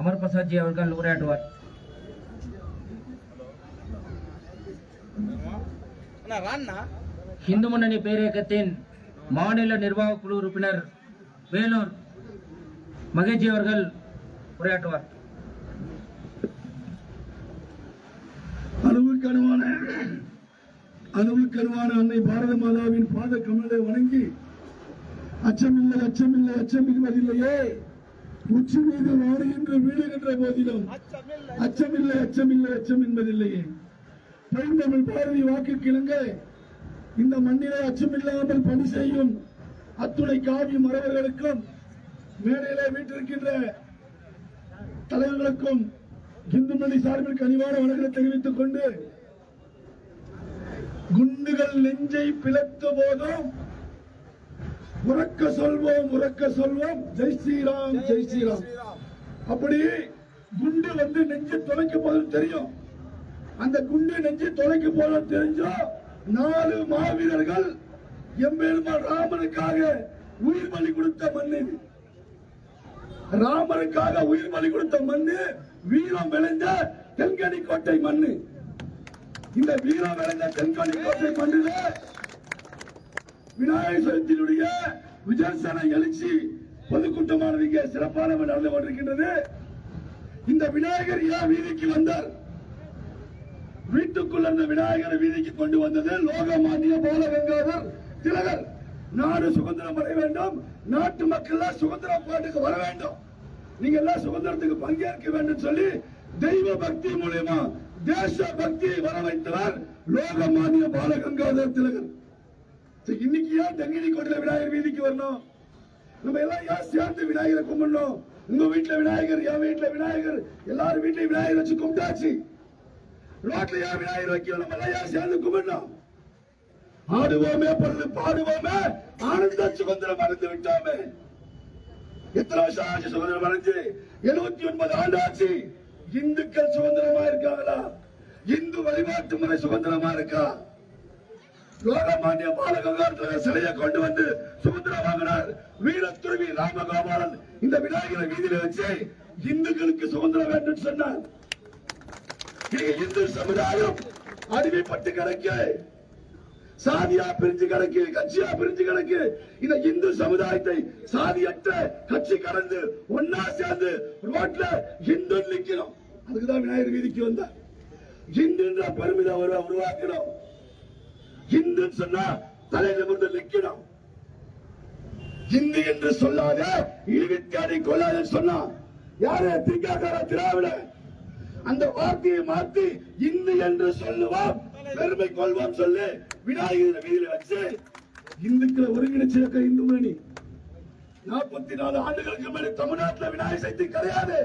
அமர் பிரசாத்ஜி அவர்கள் உரையாற்றுவார் இந்து முன்னணி பேரியக்கத்தின் மாநில நிர்வாக குழு உறுப்பினர் வேலூர் மகேஜி அவர்கள் உரையாற்றுவார் அணுவுக்கணுவான அணுவுக்கணுவான அன்னை பாரத மாதாவின் பாத கமலை வணங்கி அச்சமில்லை அச்சமில்லை அச்சம் இருவதில்லையே உச்சி மீது வாடுகின்ற வீடுகின்ற போதிலும் அச்சமில்லை அச்சமில்லை அச்சம் என்பதில்லையே. பழந்தமிழ் பாரதி வாக்கு கிழங்க இந்த மண்ணிலே அச்சமில்லாமல் பணி செய்யும் அத்துணை காவி மறவர்களுக்கும் மேடையிலே வீட்டிருக்கின்ற தலைவர்களுக்கும் இந்து மணி சார்பில் கனிவான வணக்கத்தை தெரிவித்துக் கொண்டு குண்டுகள் நெஞ்சை பிளத்த போதும் உறக்க சொல்வோம் உறக்க சொல்வோம். ஜெய் ஸ்ரீராம் ஜெய் ஸ்ரீராம். அப்படி குண்டு வந்து நெஞ்சு தொலைக்க போதும் தெரியும். அந்த குண்டு நெஞ்சு தொலைக்க போதும் தெரிஞ்சோ நாலு மாவீரர்கள் எம்பெருமான் ராமனுக்காக உயிர் பலி கொடுத்த மண் இது ராமனுக்காக உயிர் பலி கொடுத்த மண்ணு வீரம் விளைந்த தென்கனி கோட்டை மண்ணு. இந்த வீரம் விளைந்த தென்கனி கோட்டை மண்ணில விநாயகர் சதுர்த்தியினுடைய விஜயசேன எழுச்சி பொதுக்கூட்டமானது இங்கே சிறப்பான நடந்து கொண்டிருக்கின்றது. இந்த விநாயகர் ஏன் வீதிக்கு வந்தார் வீட்டுக்குள் அந்த விநாயகரை வீதிக்கு கொண்டு வந்தது லோகமானிய பாலகங்காதர் திலகர். நாடு சுதந்திரம் அடைய வேண்டும். நாட்டு மக்கள் சுதந்திர பாட்டுக்கு வர வேண்டும். நீங்க எல்லாம் சுதந்திரத்துக்கு பங்கேற்க வேண்டும் சொல்லி தெய்வ பக்தி மூலியமா தேச பக்தியை வர வைத்தவர் லோகமானிய பாலகங்காதர் திலகர். இன்னைக்கு ஏன் தங்கினி கோட்டில விநாயகர் வீதிக்கு வரணும்? நம்ம எல்லாம் ஏன் சேர்ந்து விநாயகரை கும்பிடணும்? உங்க வீட்டுல விநாயகர் என் வீட்டுல விநாயகர் எல்லாரும் வீட்லயும் விநாயகர் வச்சு கும்பிட்டாச்சு. ரோட்ல ஏன் விநாயகர் வைக்கணும் நம்ம எல்லாம் ஏன் சேர்ந்து கும்பிடணும்? ஆடுவோமே பொருள் பாடுவோமே ஆனந்த சுதந்திரம் மறந்து விட்டோமே. எத்தனை வருஷம் ஆச்சு சுதந்திரம் அடைஞ்சு? எழுபத்தி ஒன்பது ஆண்டு ஆச்சு இந்துக்கள் சுதந்திரமா இருக்காங்களா? இந்து வழிபாட்டு முறை சுதந்திரமா இருக்கா? லோகமானிய பாலகங்காரத்தில் சிலையை கொண்டு வந்து சுதந்திரம் வாங்கினார் வீரத்துறவி ராமகோபாலன் இந்த விநாயகரை வீதியில வச்சு இந்துக்களுக்கு சுதந்திரம் வேண்டும் சொன்னார். இந்து சமுதாயம் அடிமைப்பட்டு கிடக்கு. சாதியா பிரிஞ்சு கிடக்கு கட்சியா பிரிஞ்சு கிடக்கு. இந்த இந்து சமுதாயத்தை சாதியற்ற கட்சி கடந்து ஒன்னா சேர்ந்து ரோட்ல இந்து நிக்கணும். அதுக்குதான் விநாயகர் வீதிக்கு வந்தார். இந்துன்ற பெருமிதம் உருவாக்கணும். இந்துன்னு சொன்னா தலை நிமிர்ந்து நிக்கணும். இந்து என்று சொல்லாத இழுவித்தாடி கொள்ளாத சொன்னா. யாரு திகாக்கார திராவிட? அந்த வார்த்தையை மாற்றி இந்து என்று சொல்லுவோம் பெருமை கொள்வோம் சொல்லு விநாயகர் வீதியில வச்சு இந்துக்களை ஒருங்கிணைச்சிருக்க இந்து மணி நாற்பத்தி நாலு ஆண்டுகளுக்கு மேல தமிழ்நாட்டுல விநாயகர் சக்தி கிடையாது.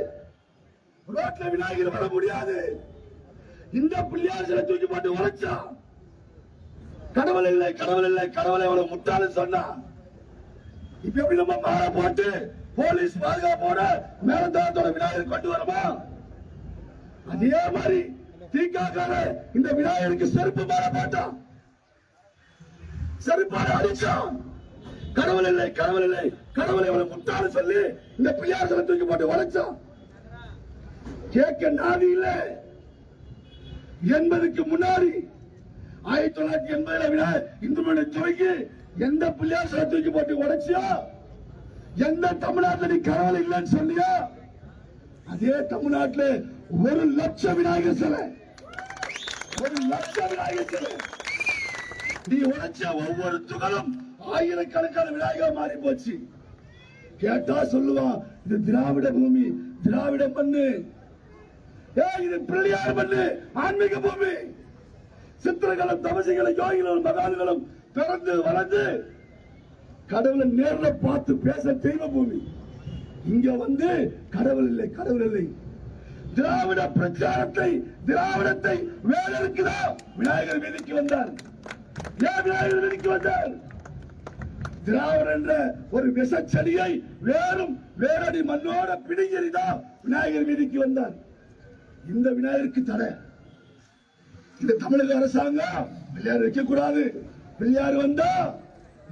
ரோட்ல விநாயகர் வர முடியாது. இந்த பிள்ளையார் சிலை தூக்கி போட்டு உழைச்சான் கடவுள் இல்லை கடவுள் இல்லை கடவுளை எவ்வளவு முட்டாளு சொன்னா இப்ப எப்படி நம்ம மாற போட்டு போலீஸ் பாதுகாப்போட மேலத்தாரத்தோட விநாயகர் கொண்டு வரமா அதே மாதிரி தீக்காக்கார இந்த விநாயகருக்கு செருப்பு மாற போட்டான். செருப்பால அடிச்சான். கடவுள் இல்லை கடவுள் இல்லை கடவுளை எவ்வளவு முட்டாளு சொல்லி இந்த பிள்ளையார் தூக்கி போட்டு உழைச்சான் கேட்க நாதி இல்லை. என்பதுக்கு முன்னாடி ஆயிரத்தி தொள்ளாயிரத்தி எண்பதுல விட இந்து மணி துறைக்கு எந்த பிள்ளையார் சிலை தூக்கி போட்டு உடைச்சியா? எந்த தமிழ்நாட்டில் நீ கடவுள் இல்லைன்னு சொன்னியா அதே தமிழ்நாட்டுல ஒரு லட்சம் விநாயகர் சிலை. ஒரு லட்சம் விநாயகர் சிலை. நீ உடைச்ச ஒவ்வொரு துகளும் ஆயிரக்கணக்கான விநாயகர் மாறி போச்சு. கேட்டா சொல்லுவான் இது திராவிட பூமி திராவிட மண்ணு. ஏய் இது பிள்ளையார் மண்ணு ஆன்மீக பூமி. சித்திரங்களும் தமசிகளும் யோகிகளும் மகான்களும் பிறந்து வளர்ந்து கடவுளை நேரில் பார்த்து பேச தெய்வ பூமி இங்க வந்து கடவுள் இல்லை கடவுள் இல்லை. திராவிட பிரச்சாரத்தை திராவிடத்தை வேலருக்குதா விநாயகர் வீதிக்கு வந்தார். ஏன் விநாயகர் வீதிக்கு வந்தார்? திராவிட என்ற ஒரு விஷச்செடியை வேறும் வேரடி மண்ணோட பிடிங்கிறிதான் விநாயகர் வீதிக்கு வந்தார். இந்த விநாயகருக்கு தடை. இந்த தமிழக அரசாங்கம். பிள்ளையார் வைக்க கூடாது பிள்ளையார் வந்தா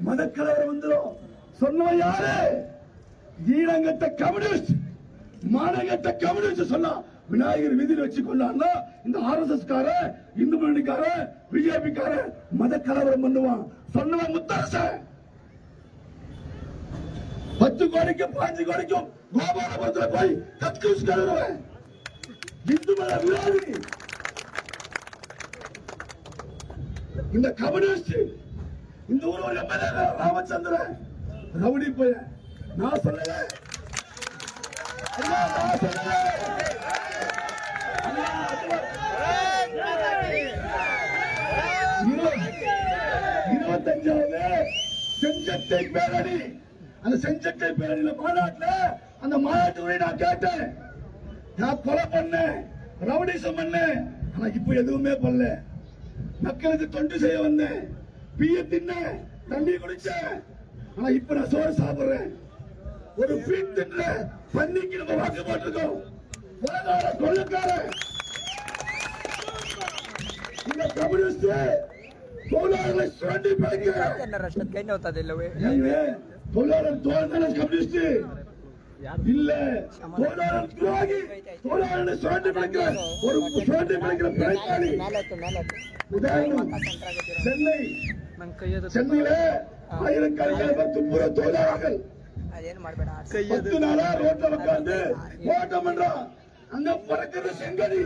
மதக்கலவரம் வந்துடும் சொன்னவன் யாரு? ஈழங்கட்ட கம்யூனிஸ்ட். மானகட்ட கம்யூனிஸ்ட் சொன்னா விநாயகர் வீதியில் வச்சு கொண்டான்னா இந்த ஆர்எஸ்எஸ் கார இந்து முன்னணிக்கார பிஜேபி கார மத கலவரம் பண்ணுவான். சொன்னவன் முத்தரச பத்து கோடிக்கும் பாஞ்சு கோடிக்கும் கோபாலபுரத்துல போய் கக்கூஸ் கலவரம் இந்து மத விரோதி. இந்த கம்யூனிஸ்ட் இந்த ஊர் ஒரு எம்எல்ஏ ராமச்சந்திரன். ரவுடி பையன் நான் சொல்லல. நான் சொல்லல. இருபத்தஞ்சாவது செஞ்சட்டை பேரணி. அந்த செஞ்சட்டை பேரணியில மாநாட்டில் அந்த மாநாட்டு உரை நான் கேட்டேன். நான் கொலை பண்ணேன் ரவுடிசம் பண்ணேன். ஆனா இப்ப எதுவுமே பண்ணல. மக்களுக்கு தொண்டு செய்ய வந்தேன். பீய தின்ன தண்ணி குடிச்சேன். ஆனா இப்ப நான் சோறு சாப்பிடுறேன். ஒரு பீட் தின்ன பண்ணிக்கு நம்ம வாக்கு போட்டிருக்கோம். உலகார கொள்ளக்கார இந்த கம்யூனிஸ்ட் தொழிலாளர்களை சுரண்டி பாய்க்கிறார் தொழிலாளர் தோல்தான் கம்யூனிஸ்ட்? இல்ல. தொழிலாளர் துரோகி தொழிலாளர் சுரண்டி பிடிக்கிற ஒரு சுரண்டி பிடிக்கிற பிரச்சாரி உதாரணம் சென்னை. சென்னையில ஆயிரக்கணக்கான பேர் துப்புற தொழிலாளர்கள் பத்து நாளா ரோட்ல உட்கார்ந்து போராட்டம் பண்றான் செங்கடி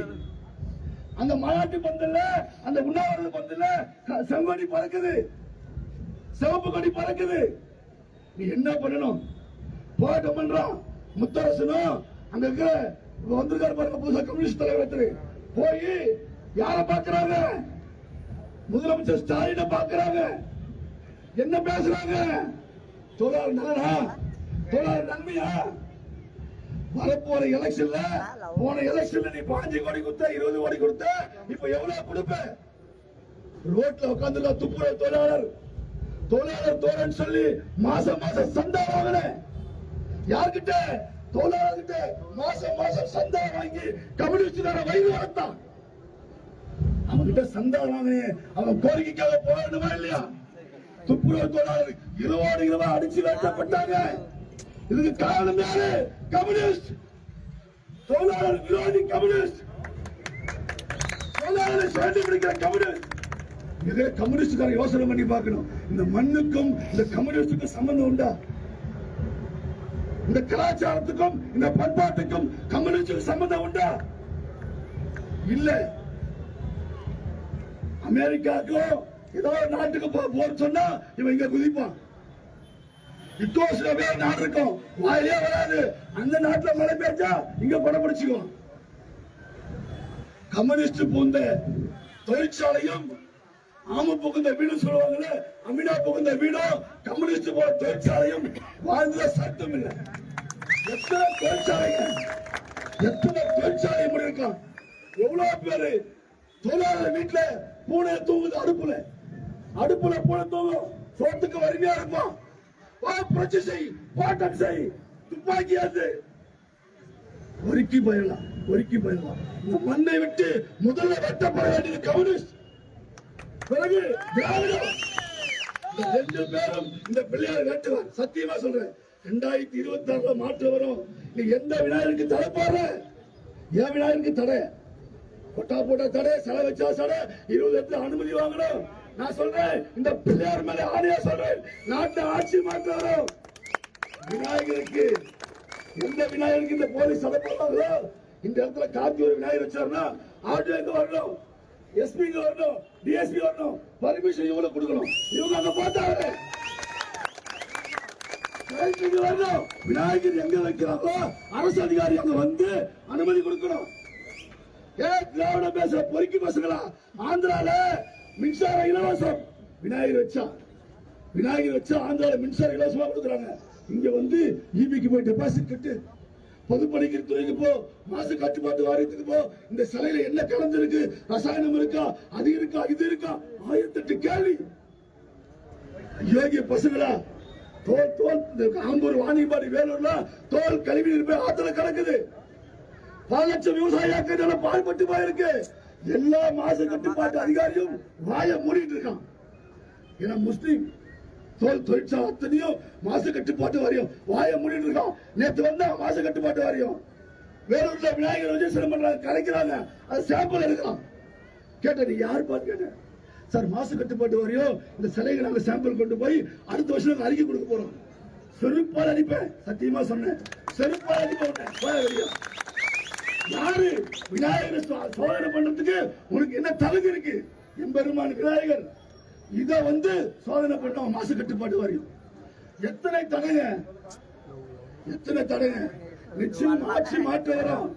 அந்த மாநாட்டு பந்தல்ல அந்த உண்ணாவிரத பந்தல்ல செங்கொடி பறக்குது. சிவப்பு கொடி பறக்குது. நீ என்ன பண்ணணும்? போராட்டம் பண்றான். முத்தரசனும் அங்க இருக்கிற வந்திருக்காரு பாருங்க புதுசா கம்யூனிஸ்ட் தலைவர் ஒருத்தரு. போய் யார பாக்குறாங்க முதலமைச்சர் ஸ்டாலின பாக்குறாங்க என்ன பேசுறாங்க? தொழிலாளர் நலனா? தொழிலாளர் நன்மையா? வரப்போற எலெக்ஷன்ல போன எலெக்ஷன்ல நீ பாஞ்சு கோடி கொடுத்த இருபது கோடி கொடுத்த இப்ப எவ்வளவு கொடுப்ப? ரோட்ல உட்காந்துருக்க துப்புர தொழிலாளர். தொழிலாளர் தோழன் சொல்லி மாசம் மாசம் சந்தா வாங்கினேன் யார்கிட்ட? தொழிலாளர்கிட்ட மாசம் மாசம் சந்தா வாங்கி கம்யூனிஸ்ட் வயிறு வளர்த்தான் அவன்கிட்ட சந்தா வாங்கினேன் அவன் கோரிக்கைக்காக போராடணுமா இல்லையா? துப்புரவு தொழிலாளர் இருவோடு இருவா அடிச்சு வேட்டப்பட்டாங்க. இதுக்கு காரணம் யாரு? கம்யூனிஸ்ட். தொழிலாளர் விரோதி கம்யூனிஸ்ட். தொழிலாளரை சேர்ந்து பிடிக்கிற கம்யூனிஸ்ட். இதே கம்யூனிஸ்டுக்கார யோசனை பண்ணி பார்க்கணும். இந்த மண்ணுக்கும் இந்த கம்யூனிஸ்டுக்கும் சம்பந்தம் உண்டா? இந்த கலாச்சாரத்துக்கும் இந்த பண்பாட்டுக்கும் கம்யூனிஸ்டுக்கும் சம்பந்தம் உண்டா? இல்ல. அமெரிக்காக்கோ ஏதோ நாட்டுக்கு போ- சொன்னா இவன் இங்க குதிப்பான். இத்தோசில பேர் நாடு இருக்கும். வாயிலே வராது. அந்த நாட்டுல மழை பெஞ்சா இங்க படம் பிடிச்சுக்குவோம் கம்யூனிஸ்ட் பூந்த தொழிற்சாலையும் ஆம புகுந்த வீடு சொல்லுவாங்கல்ல அமினா புகுந்த வீடும் கம்யூனிஸ்ட் போல தொழிற்சாலையும் வாழ்ந்த சத்தம் இல்லை. எத்தனை தொழிற்சாலைங்க எத்தனை தொழிற்சாலை முடியிருக்கலாம் எவ்வளவு பேரு தொழிலாளர் வீட்டுல பூனை தூங்குது அடுப்புல. அடுப்புல பூனை தூங்கும். சோத்துக்கு வறுமையா இருப்பான் வா புரட்சி செய் போட்டம் செய். துப்பாக்கி அது ஒருக்கி போயிடலாம் ஒருக்கி போயிடலாம். இந்த மண்ணை விட்டு முதல்ல வெட்டப்பட வேண்டியது கம்யூனிஸ்ட். பிறகு திராவிடம். ரெண்டு பேரும் இந்த பிள்ளையார் வெட்டுவார் சத்தியமா சொல்றேன். ரெண்டாயிரத்தி இருபத்தி ஆறுல மாற்றம் வரும். நீ எந்த விநாயகருக்கு தடை போடுற? ஏன் விநாயகருக்கு தடை. கொட்டா போட்டா தடை செலவு வச்சா தடை இருபது இடத்துல அனுமதி வாங்கணும். நான் சொல்றேன் இந்த பிள்ளையார் மேல ஆணையா சொல்றேன். நாட்டை ஆட்சி மாற்ற வரும். விநாயகருக்கு எந்த விநாயகருக்கு இந்த போலீஸ் தடை போடுறாங்களோ இந்த இடத்துல காத்தி ஒரு விநாயகர் வச்சாருன்னா ஆட்டோ எங்க வரணும். எஸ்பி வரணும். டிஎஸ்பி வரணும் பர்மிஷன் இவங்க கொடுக்கணும். இவங்க அங்க பார்த்தாங்க. வரணும் விநாயகர் எங்க வைக்கிறாங்களோ அரசு அதிகாரி அங்க வந்து அனுமதி கொடுக்கணும். ஏ திராவிட பேசுற பொறுக்கி பசங்களா ஆந்திரால மின்சார இலவசம் விநாயகர் வச்சா. விநாயகர் வச்சா ஆந்திரால மின்சார இலவசமா கொடுக்குறாங்க. இங்க வந்து இபிக்கு போய் டெபாசிட் கட்டு. பொதுப்பணிக்கு துறைக்கு போ மாசு கட்டுப்பாட்டு வாரியத்துக்கு போ. இந்த சிலையில என்ன கலந்துருக்கு ரசாயனம் இருக்கா? அது இருக்கா? இது இருக்கா? ஆயிரத்தெட்டு கேள்வி. யோகிய பசுங்களா தோல் தோல் இந்த ஆம்பூர் வாணிபாடி வேலூர்ல தோல் கழிவு நீர் போய் ஆத்துல கிடக்குது பல லட்சம் விவசாயியாக்க பால் போயிருக்கு. எல்லா மாசு கட்டுப்பாட்டு அதிகாரியும் வாய மூடிட்டு இருக்கான். ஏன்னா முஸ்லீம் தொழிற்சாலை அத்தனையும் மாசு கட்டுப்பாட்டு வாரியம் வாய முடின்னு இருக்கோம். நேத்து வந்தா மாசு கட்டுப்பாட்டு வாரியம் வேலூர்ல விநாயகர் விஜயசனம் பண்றாங்க கலைக்கிறாங்க அது சாம்பிள் எடுக்கலாம். கேட்டேன் நீ யார் பார்த்து கேட்டேன்? சார் மாசு கட்டுப்பாட்டு வாரியம் இந்த சிலைகளை நாங்க சாம்பிள் கொண்டு போய் அடுத்த வருஷம் நாங்க அறிக்கை கொடுக்க போறோம். செருப்பால் அடிப்பேன். சத்தியமா சொன்னேன். செருப்பால் அடிப்பேன் யாரு? விநாயகர் சோதனை பண்றதுக்கு உனக்கு என்ன தகுதி இருக்கு? எம்பெருமான் விநாயகர். இதை வந்து சோதனை பண்ணோம் மாசு கட்டுப்பாட்டு வரையும் எத்தனை தடைங்க? எத்தனை தடைங்க? நிச்சயம் ஆட்சி மாற்ற வரும்.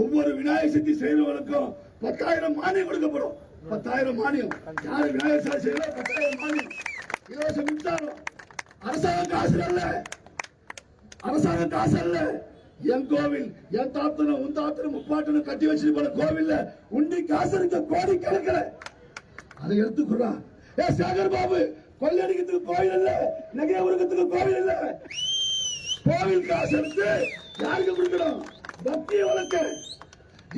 ஒவ்வொரு விநாயகர் சக்தி செய்வர்களுக்கும் பத்தாயிரம் மானியம் கொடுக்கப்படும். பத்தாயிரம் மானியம். யாரு விநாயகர் சதுர்த்தி செய்யறோம் பத்தாயிரம் மானியம். இலவச மின்சாரம். அரசாங்கம் காசு அல்ல அரசாங்கம் காசு அல்ல என் கோவில் என் தாத்தனும் உன் தாத்தனும் முப்பாட்டனும் கட்டி வச்சிட்டு கோவில்ல உண்டி காசு இருக்க கோடி கணக்கில் அதை எடுத்துக்கிறான் ஏ சேகர் பாபு கொள்ளடிக்கிறதுக்கு கோவில் இல்ல நகை உருக்கத்துக்கு கோவில் இல்ல. கோவில் காசு எடுத்து யாருக்கு கொடுக்கணும்? பக்தியை வளர்க்க.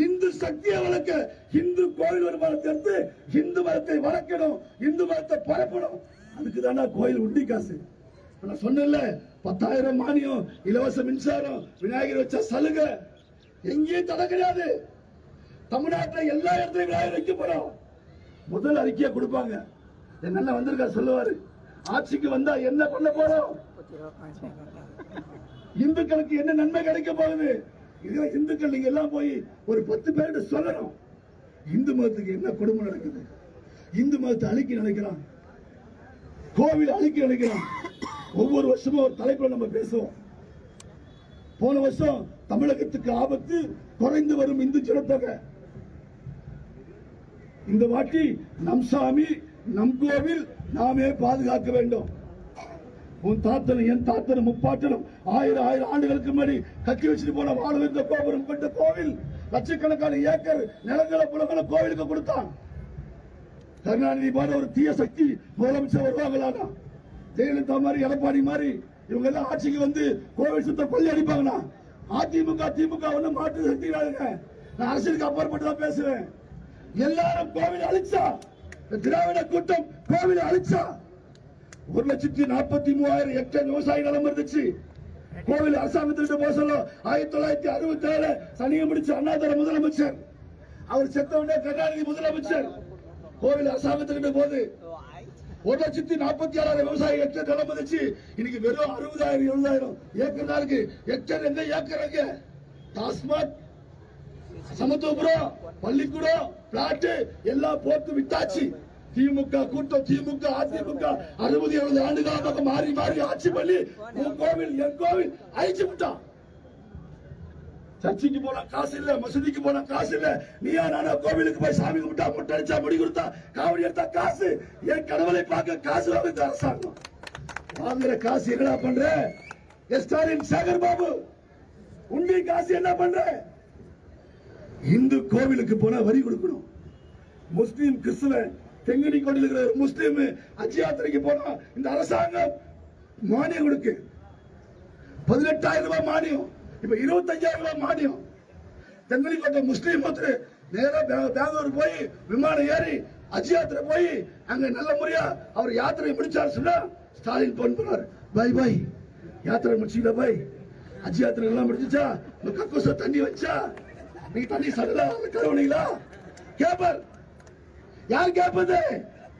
இந்து சக்தியை வளர்க்க. இந்து கோவில் வருமானத்தை எடுத்து இந்து மதத்தை வளர்க்கணும். இந்து மதத்தை பரப்பணும். அதுக்கு தானே கோயில் உண்டி காசு. நான் சொன்னேன்ல பத்தாயிரம் மானியம் இலவச மின்சாரம் விநாயகர் வச்ச சலுகை. எங்கேயும் தடை கிடையாது. தமிழ்நாட்டில் எல்லா இடத்துலையும் விநாயகர் வைக்க போறோம் முதல் அறிக்கையை கொடுப்பாங்க. நல்லா வந்திருக்காரு சொல்லுவாரு? ஆட்சிக்கு வந்தா என்ன பண்ண போறோம்? இந்துக்களுக்கு என்ன நன்மை கிடைக்க போகுது? இதுல இந்துக்கள் நீங்க எல்லாம் போய் ஒரு பத்து பேர்கிட்ட சொல்லணும். இந்து மதத்துக்கு என்ன கொடுமை நடக்குது? இந்து மதத்தை அழிக்க நினைக்கிறான். கோவில் அழிக்க நினைக்கிறான். ஒவ்வொரு வருஷமும் ஒரு தலைப்புல நம்ம பேசுவோம். போன வருஷம் தமிழகத்துக்கு ஆபத்து குறைந்து வரும் இந்து ஜனத்தொகை. இந்த வாட்டி நம்சாமி நம் கோவில் நாமே பாதுகாக்க வேண்டும். உன் தாத்தனும் என் தாத்தனும் முப்பாட்டனும் ஆயிரம் ஆயிரம் ஆண்டுகளுக்கு முன்னாடி கட்டி வச்சுட்டு போன வாழ கோபுரம் கொண்ட கோவில் லட்சக்கணக்கான ஏக்கர் நிலங்களை புலங்களை கோவிலுக்கு கொடுத்தான். கருணாநிதி போல ஒரு தீய சக்தி முதலமைச்சர் வருவாங்களானா? ஜெயலலிதா மாதிரி எடப்பாடி மாதிரி இவங்க எல்லாம் ஆட்சிக்கு வந்து கோவில் சுத்த கொள்ளி அடிப்பாங்கண்ணா. அதிமுக திமுக வந்து மாற்று சக்திகிறாங்க நான் அரசியலுக்கு அப்பாற்பட்டு தான் பேசுவேன். எல்லாரும் கோவில் அழிச்சா திராவிட கூட்டம் கோவில் அழிச்சா ஒரு லட்சத்தி நாற்பத்தி மூவாயிரம் ஹெக்டேர் விவசாய நிலம் இருந்துச்சு. கோவில் அரசாங்கத்திட்ட போக சொல்ல ஆயிரத்தி தொள்ளாயிரத்தி அறுபத்தி ஏழு சனியை முடிச்ச அண்ணாதுரை முதலமைச்சர். அவர் செத்த உடனே கருணாநிதி முதலமைச்சர். கோவில் அரசாங்கத்துக்கிட்ட போது ஒரு லட்சத்தி நாற்பத்தி ஏழாயிரம் விவசாய ஹெக்டேர் நிலம் இருந்துச்சு. இன்னைக்கு வெறும் அறுபதாயிரம் எழுபதாயிரம் ஏக்கர் தான் இருக்கு. ஹெக்டேர் எங்க ஏக்கர் எங்க டாஸ்மாக் சமத்துவபுரம் பள்ளிக்கூடம் பிளாட் எல்லாம் போட்டு விட்டாச்சு திமுக கூட்டம் திமுக அதிமுக அறுபது எழுபது ஆண்டு காலமாக மாறி மாறி ஆட்சி பண்ணி உன் கோவில் என் கோவில் அழிச்சு விட்டான் சர்ச்சைக்கு போனா காசு இல்ல மசூதிக்கு போனா காசு இல்ல. நீயா நானா கோவிலுக்கு போய் சாமி கும்பிட்டா முட்டை அடிச்சா முடி கொடுத்தா காவடி எடுத்தா காசு. என் கடவுளை பார்க்க காசு வாங்க அரசாங்கம். வாங்குற காசு என்னடா பண்ற? எஸ் ஸ்டாலின் சேகர் பாபு உண்மை காசு என்ன பண்ற? இந்து கோவிலுக்கு போனா வரி கொடுக்கணும். முஸ்லீம் கிறிஸ்துவன் தெங்கடி கோடியில் இருக்கிற ஒரு முஸ்லீம் அஜி யாத்திரைக்கு போனா இந்த அரசாங்கம் மானியம் கொடுக்கு. பதினெட்டாயிரம் ரூபாய் மானியம் இப்ப இருபத்தஞ்சாயிரம் ரூபாய் மானியம். தெங்கலிக்கோட்டை முஸ்லீம் ஒருத்தர் நேரம் பெங்களூர் போய் விமானம் ஏறி அஜி யாத்திரை போய் அங்க நல்ல முறையா அவர் யாத்திரை முடிச்சாரு சொன்னா ஸ்டாலின் போன் பண்ணார். பை பை யாத்திரை முடிச்சுக்கிட்ட பை அஜி யாத்திரை எல்லாம் முடிஞ்சுச்சா? கக்கூச தண்ணி வச்சா? நீங்க தண்ணி சடலா கழுவுனீங்களா? கேப்பர். யார் கேட்பது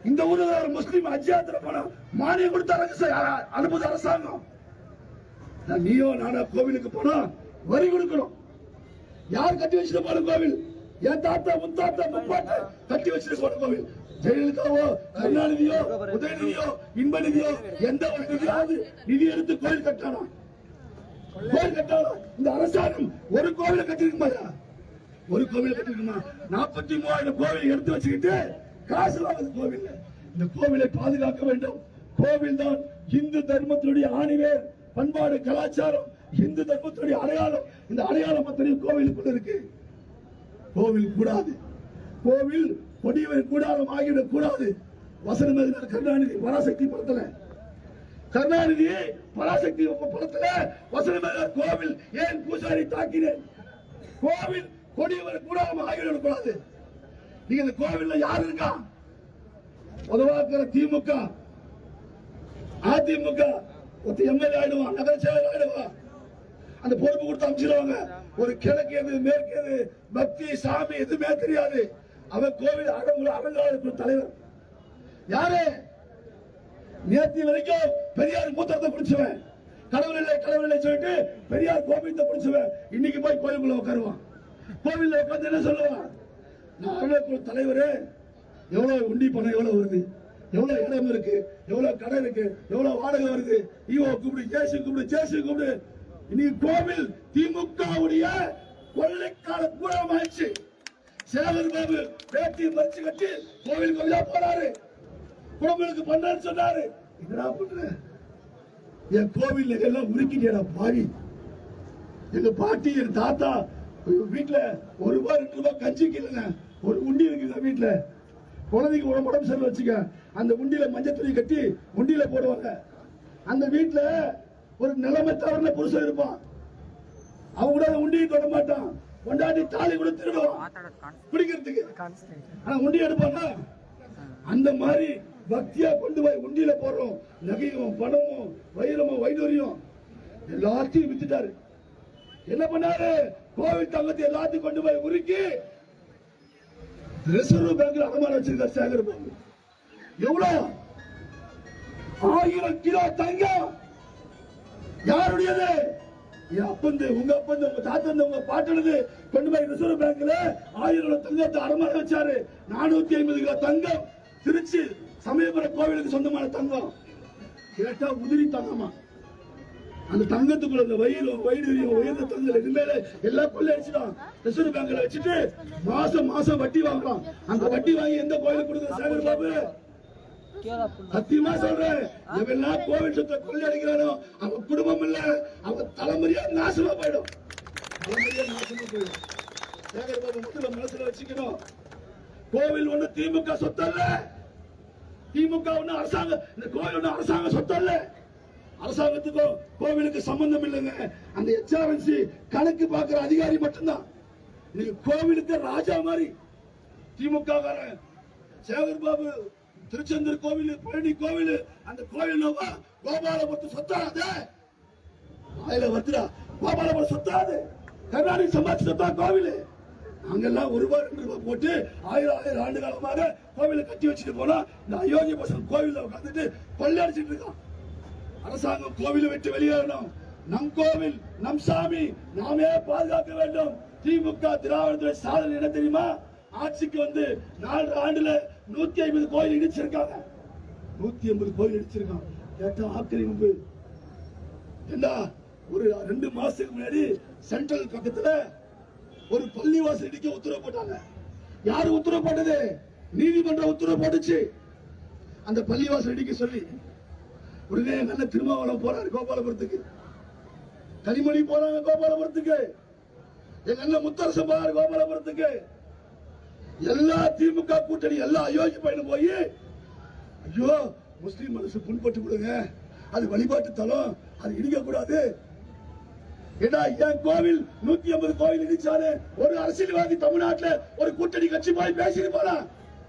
இந்த ஊர்ல ஒரு முஸ்லீம் அஜியாத்திர பணம் மானியம் கொடுத்த அரசு அனுப்புது அரசாங்கம். நீயோ நானா கோவிலுக்கு போனா வரி கொடுக்கணும். யார் கட்டி வச்சிட்டு போன கோவில்? என் தாத்தா முன் தாத்தா முப்பாட்டா கட்டி வச்சிட்டு போன கோவில். ஜெயலலிதாவோ கருணாநிதியோ உதயநிதியோ இன்பநிதியோ எந்த ஒரு நிதியாவது நிதி எடுத்து கோயில் கட்டணும். கோயில் கட்டணும். இந்த அரசாங்கம் ஒரு கோவிலை மாட்டா. ஒரு கோவில் கட்டிருக்குமா நாற்பத்தி மூவாயிரம் கோவில் எடுத்து வச்சுக்கிட்டு காசு வாங்குது கோவில் இந்த கோவிலை பாதுகாக்க வேண்டும். கோவில் தான் இந்து தர்மத்தினுடைய ஆணிவேர் பண்பாடு கலாச்சாரம் இந்து தர்மத்தினுடைய அடையாளம். இந்த அடையாளம் அத்தனையும் கோவிலுக்குள்ள இருக்கு. கோவில் கூடாது. கோவில் கொடியவர் கூடாரம் ஆகிவிடக் கூடாது. வசனம் கருணாநிதி பராசக்தி படத்துல. கருணாநிதி பராசக்தி படத்துல வசனம் கோவில் ஏன் பூசாரி தாக்கினேன்? கோவில் கொடியவரை கூட நம்ம ஆகிவிடக் கூடாது நீங்க இந்த கோவில்ல யாரு இருக்கா? உதவாக்குற திமுக அதிமுக ஒருத்த எம்எல்ஏ ஆயிடுவான் நகர செயலர் ஆயிடுவான் அந்த பொறுப்பு கொடுத்து அமைச்சிருவாங்க. ஒரு கிழக்கு எது மேற்கு எது பக்தி சாமி எதுவுமே தெரியாது. அவன் கோவில் அடங்குல அடங்காத தலைவர். யாரு? நேத்தி வரைக்கும் பெரியார் மூத்தத்தை குடிச்சவன் கடவுள் இல்லை கடவுள் இல்லை சொல்லிட்டு பெரியார் கோபியத்தை பிடிச்சவன். இன்னைக்கு போய் கோயிலுக்குள்ள உட்காருவான். கோவில் உட்காந்து என்ன சொல்லுவான் நான் அருளக்குழு தலைவரே. எவ்வளவு உண்டி பணம் எவ்வளவு வருது? எவ்வளவு இடம் இருக்கு? எவ்வளவு கடை இருக்கு? எவ்வளவு வாடகை வருது? ஈவோ கூப்பிடு ஜேசு கூப்பிடு ஜேசு கூப்பிடு இன்னைக்கு கோவில் திமுகவுடைய கொள்ளைக்கால கூடமாயிடுச்சு சேவர் பாபு பேட்டி மறிச்சு கட்டி கோவில் கோவிலா போறாரு குடும்பங்களுக்கு பண்றேன்னு சொன்னாரு. என்னடா பண்ற? என் கோவில் எல்லாம் உருக்கிட்டேடா பாவி. எங்க பாட்டி என் தாத்தா வீட்டில் ஒரு ரூபாய் ரெண்டு ரூபாய் கஞ்சிக்கு இல்லைங்க ஒரு உண்டி இருக்குங்க வீட்டில் குழந்தைக்கு உடம்பு உடம்பு சரி வச்சுக்க. அந்த உண்டியில் மஞ்சள் துணி கட்டி உண்டியில் போடுவாங்க. அந்த வீட்டில் ஒரு நிலைமை தவறின புருஷன் இருப்பான். அவன் கூட உண்டியை தொட மாட்டான். கொண்டாடி தாலி கூட திருடுவான். குடிக்கிறதுக்கு. ஆனா உண்டி எடுப்பானா? அந்த மாதிரி பக்தியா கொண்டு போய் உண்டியில போடுறோம். நகையும் பணமும் வைரமும் வைடூரியம். எல்லாத்தையும் வித்துட்டாரு. என்ன பண்ணாரு? கோவில் தங்கத்தை எல்லாத்தையும் கொண்டு போய் உருக்கி ரிசர்வ் பேங்க்ல அடமான வச்சிருக்காரு சேகர் பாபு. எவ்வளவு ஆயிரம் கிலோ தங்கம். யாருடையது? என் அப்பந்து உங்க அப்பந்து உங்க தாத்தந்து உங்க பாட்டனது கொண்டு போய் ரிசர்வ் பேங்க்ல ஆயிரம் தங்கத்தை அடமான வச்சாரு. நானூத்தி ஐம்பது கிலோ தங்கம். திருச்சி சமயபுரம் கோவிலுக்கு சொந்தமான தங்கம். கேட்டா உதிரி தங்கமா? அந்த தங்கத்துக்குள்ள அந்த வயிறு வயிறு உயர்ந்த தங்கம் எதுவுமே எல்லா கொள்ளை அடிச்சிடும் ரிசர்வ் பேங்க்ல வச்சுட்டு மாசம் மாசம் வட்டி வாங்கலாம் அந்த வட்டி வாங்கி எந்த கோயிலுக்கு கொடுக்குற சேகர் பாபு? சத்தியமா சொல்றேன். எவெல்லாம் கோவில் சொத்தை கொள்ளையடிக்கிறானோ அவன் குடும்பம் இல்ல. அவன் தலைமுறையா நாசமா போயிடும். தலைமுறையா நாசமா போயிடும். சேகர் பாபு முதல்ல மனசுல வச்சுக்கணும். கோவில் ஒண்ணு திமுக சொத்து அல்ல திமுக ஒண்ணு அரசாங்க இந்த கோவில் ஒண்ணு அரசாங்க சொத்து அல்ல அரசாங்கத்துக்கோ கோவிலுக்கு சம்பந்தம் இல்லைங்க. அந்த எச்ஆர்என்சி கணக்கு பார்க்கிற அதிகாரி மட்டும்தான். நீங்க கோவிலுக்கு ராஜா மாதிரி திமுக சேகர் பாபு திருச்செந்தூர் கோவில் பழனி கோவில் அந்த கோவில் கோபாலபுரத்து சொத்தாது அதுல வருதுடா கோபாலபுரம் சொத்தாது கர்நாடக சமாஜ் சொத்தா கோவில்? அங்கெல்லாம் ஒரு ரூபாய் ரெண்டு ரூபாய் போட்டு ஆயிரம் ஆயிரம் ஆண்டு காலமாக கோவிலை கட்டி வச்சுட்டு போனா இந்த அயோக்கிய பசங்க கோவில்ல உட்காந்துட்டு கொள்ளையடிச்சிட்டு இருக்கான். அரசாங்கம் கோவிலை விட்டு வெளியேறணும். நம் கோவில் நம் சாமி நாமே பாதுகாக்க வேண்டும். திமுக திராவிடத்துறை சாதனை என்ன தெரியுமா? ஆட்சிக்கு வந்து நாலு ஆண்டுல நூத்தி ஐம்பது கோயில் இடிச்சிருக்காங்க. நூத்தி ஐம்பது கோயில் இடிச்சிருக்காங்க. கேட்டா ஆக்கிரமிப்பு ஏண்டா ஒரு ரெண்டு மாசத்துக்கு முன்னாடி சென்ட்ரல் பக்கத்துல ஒரு பள்ளிவாசல் இடிக்க உத்தரவு போட்டாங்க. யாரு உத்தரவு போட்டது? நீதிமன்றம் உத்தரவு போட்டுச்சு. அந்த பள்ளிவாசல் இடிக்க சொல்லி. உடனே எங்க திருமாவளம் போறாரு கோபாலபுரத்துக்கு. கனிமொழி போறாங்க கோபாலபுரத்துக்கு. எங்க அண்ணன் முத்தரசன் போறாரு கோபாலபுரத்துக்கு. எல்லா திமுக கூட்டணி எல்லா அயோக்கி பயணம் போய் ஐயோ முஸ்லீம் மனசு புண்பட்டு கொடுங்க அது வழிபாட்டு தலம் அது இடிக்க கூடாது ஏடா என் கோவில் நூத்தி ஐம்பது கோவில் இடிச்சாரு ஒரு அரசியல்வாதி தமிழ்நாட்டுல ஒரு கூட்டணி கட்சி போய் பேசிட்டு போனா?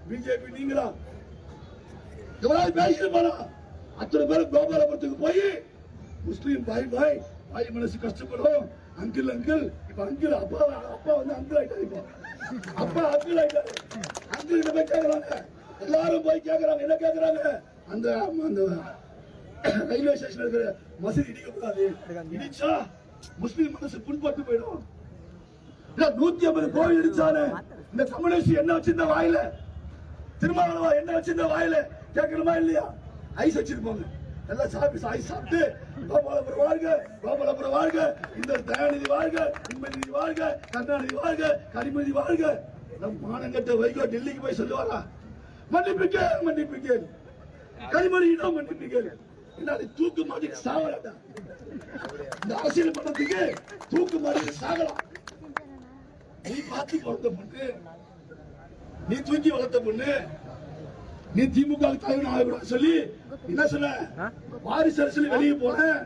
பிஜேபி நீங்களா? எவராது பேசிட்டு போனா? அத்தனை பேரும் கோபாலபுரத்துக்கு போய் முஸ்லீம் பாய் பாய் பாய் மனசு கஷ்டப்படும். அங்கிள் அங்கிள் இப்ப அங்கிள் அப்பா அப்பா வந்து அங்கிள் ஆயிட்டாரு இப்போ. அப்பா அங்கிள் ஆயிட்டாரு. அங்கிள் கிட்ட போய் கேக்குறாங்க. எல்லாரும் போய் கேக்குறாங்க. என்ன கேக்குறாங்க? அந்த அந்த ரயில்வே ஸ்டேஷன் இருக்கிற மசூதி இடிக்க கூடாது இடிச்சா முஸ்லீம் மனசு புண்பட்டு போயிடும். நூத்தி ஐம்பது கோவில் இடிச்சானே. இந்த கம்யூனிஸ்ட் என்ன வச்சிருந்த வாயில? திருமாவளவா என்ன வச்சிருந்த வாயில? கேட்கணுமா இல்லையா? ஐஸ் வச்சிருப்பாங்க. எல்லாம் சாப்பிட்டு ஐஸ் சாப்பிட்டு கோபாலபுரம் வாழ்க கோபாலபுரம் வாழ்க. இந்த தயாநிதி வாழ்க இன்பநிதி வாழ்க கருணாநிதி வாழ்க கனிமதி வாழ்க. நம் மானங்கட்ட வைகோ டெல்லிக்கு போய் சொல்லுவாரா? மன்னிப்பு கேள் மன்னிப்பு கேள் கனிமொழியிடம் மன்னிப்பு கேள் என்னாடி தூக்கு மாதிரி சாவலாட்டா இந்த அரசியல் பண்றதுக்கு தூக்கு மாதிரி சாகலாம். நீ பார்த்து வளர்த்த பொண்ணு. நீ தூக்கி வளர்த்த பொண்ணு. நீ திமுக க்கு தலைவன் ஆகக்கூடாது சொல்லி என்ன சொன்ன வாரிசு அரசியல் வெளியே போனேன்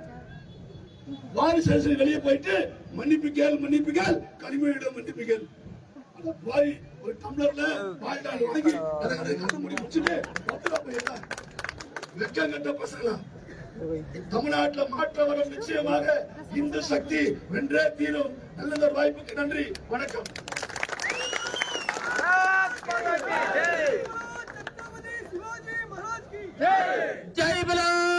வாரிசு அரசியல் வெளியே போயிட்டு மன்னிப்பு கேள் மன்னிப்பு கேள் கனிமொழியிடம் மன்னிப்பு கேள். போய் ஒரு டம்ளர்ல பால்டால் வாங்கி அதை கண்ண முடி முடிச்சுட்டு போயிடலாம் வெக்கம் கட்ட பசங்களா? தமிழ்நாட்டுல மாற்றம் வரும் நிச்சயமாக இந்து சக்தி வென்றே தீரும். நல்ல ஒரு வாய்ப்புக்கு நன்றி. வணக்கம். జై బలం